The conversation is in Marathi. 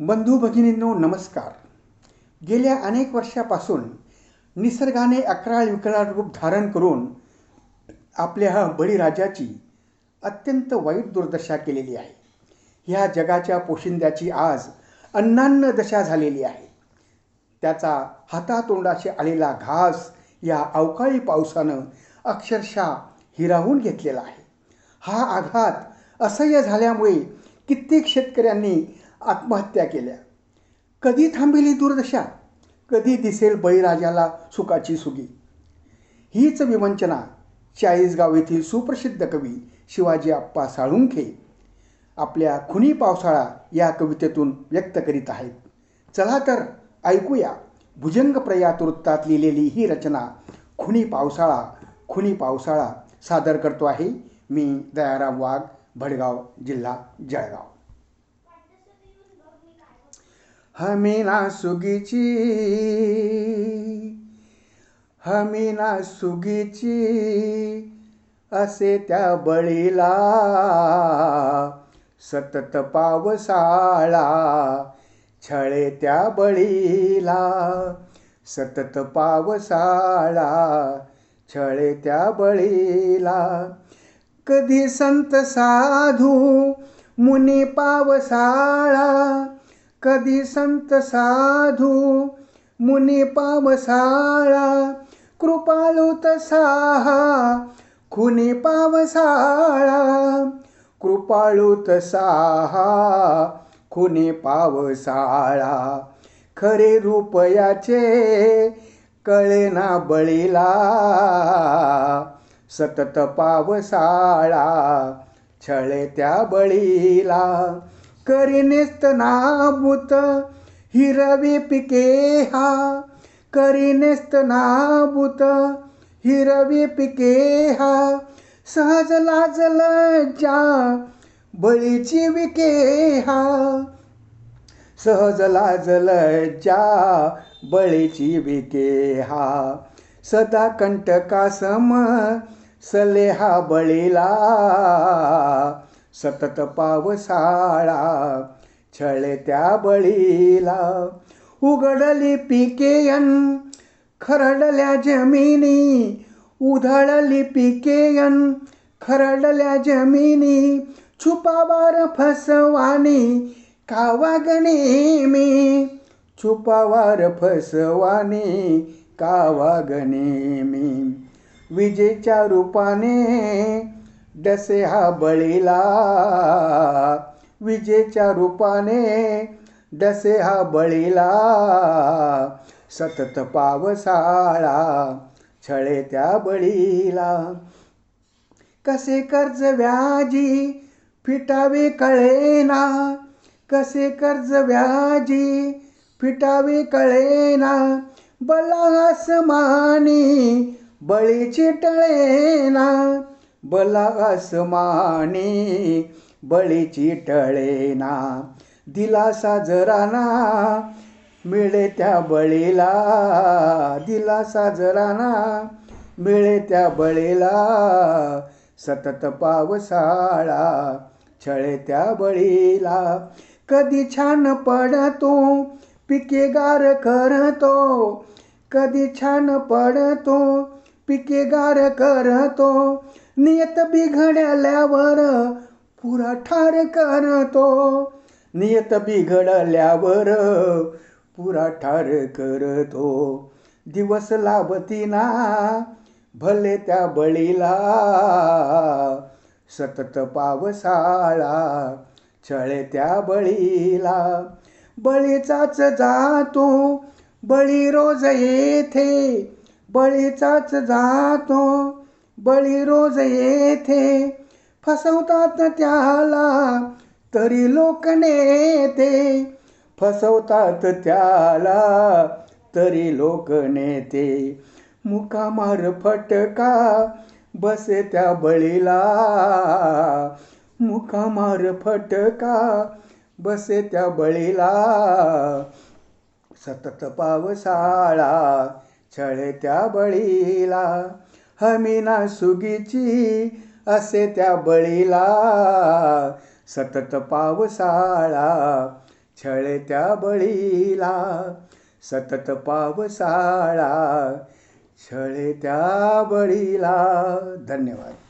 बंधू भगिनींनो नमस्कार. गेल्या अनेक वर्षापासून निसर्गाने अकराळ विकराळ रूप धारण करून आपल्या ह्या बळीराजाची अत्यंत वाईट दुर्दशा केलेली आहे. ह्या जगाच्या पोशिंद्याची आज अन्नान्न दशा झालेली आहे. त्याचा हातातोंडाशी आलेला घास या अवकाळी पावसानं अक्षरशः हिरावून घेतलेला आहे. हा आघात असह्य झाल्यामुळे कित्येक शेतकऱ्यांनी आत्महत्या केल्या. कधी थांबेली दुर्दशा? कधी दिसेल बळीराजाला सुखाची सुगी? हीच विवंचना चाळीसगाव येथील सुप्रसिद्ध कवी शिवाजी आप्पा साळुंखे आपल्या खुनी पावसाळा या कवितेतून व्यक्त करीत आहेत. चला तर ऐकूया भुजंग प्रयात वृत्तात लिहिलेली ही रचना खुनी पावसाळा खुनी पावसाळा सादर करतो आहे मी दयाराम वाघ भडगाव जिल्हा जळगाव. हमीना सुगीची हमीना सुगीची असे त्या बळीला सतत पावसाळा छळे त्या बळीला. सतत पावसाळा छळे त्या बळीला. कधी संत साधू मुनी पावसाळा कधी संत साधू मुनी पावसाळा कृपाळू तसा खुनी पावसाळा कृपाळू तसा खुनी पावसाळा. खरे रूपयाचे कळेना बळीला. सतत पावसाळा छळे त्या बळीला. करीनेस्त नाबूत हिरवी पिके हा. करीनेस्त नाबूत हिरवी पिके हा. सहज लाजल ज्या बळीची विके हा. सहज लाजल ज्या बळीची विके हा. सदा कंटकासम सले हा बळीला. सतत पावसाळा छळे त्या बळीला. उघडली पिकेयन खरडल्या जमिनी. उधळली पिकेयन खरडल्या जमिनी. छुपावार फसवानी कावागणे मी. छुपावार फसवानी कावागणे मी. विजेच्या रूपाने डसे हा बळीला. विजेच्या रूपाने डसे हा बळीला. सतत पावसाळा छळे त्या बळीला. कसे कर्ज व्याजी फिटावे कळेना. कसे कर्ज व्याजी फिटावे कळेना. बला मानी बळीची टळेना. बलास माने बळीची टळेना दिलासा जराना मिळे त्या बळीला दिलासा जराना मिळे त्या बळीला सतत पावसाळा छळे त्या बळीला. कधी छान पडतो पिके गार करतो कधी छान पडतो पिके गार करतो नियत बिघडल्यावर पुरा ठार करतो. नियत बिघडल्यावर पुरा ठार करतो. दिवस लाभतीना भले त्या बळीला. सतत पावसाळा छळे त्या बळीला. बळीचाच जातो बळी रोज येथे. बळीचाच जातो बळी रोज येथे फसवतात त्याला तरी लोक नेते. फसवतात त्याला तरी लोक नेते. मुकामार फटका बसे त्या बळीला. मुकामार फटका बसे त्या बळीला. सतत पावसाळा छळे त्या बळीला. हमीना सुगीची असे त्या बळीला. सतत पावसाळा छळे त्या बळीला. सतत पावसाळा छळे त्या बळीला. धन्यवाद.